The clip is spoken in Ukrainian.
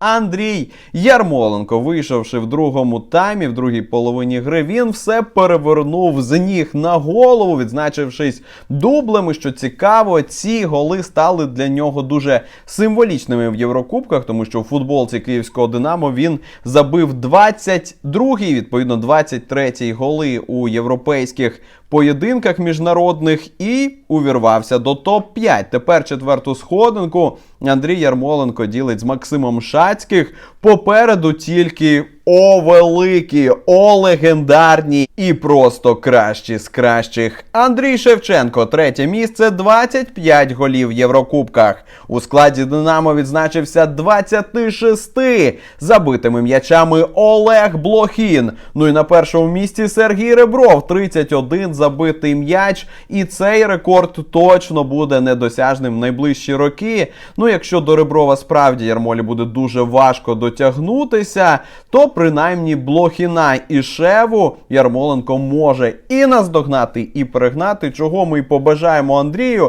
Андрій Ярмоленко, вийшовши в другому таймі, в другій половині гри, він все перевернув з ніг на голову, відзначившись дублем. Що цікаво, ці голи стали для нього дуже символічними в Єврокубках, тому що у футболці київського Динамо він забив 22-й, відповідно 23-й голи у європейських поєдинках міжнародних і увірвався до топ-5. Тепер четверту сходинку Андрій Ярмоленко ділить з Максимом Шацьких. Попереду тільки о великі, о легендарні і просто кращі з кращих. Андрій Шевченко, третє місце, 25 голів в Єврокубках. У складі Динамо відзначився 26 забитими м'ячами Олег Блохін. Ну і на першому місці Сергій Ребров, 31 забитий м'яч. І цей рекорд точно буде недосяжним в найближчі роки. Ну, якщо до Реброва справді Ярмолі буде дуже важко дотягнутися, то принаймні Блохіна і Шеву Ярмоленко може і наздогнати, і перегнати, чого ми й побажаємо Андрію.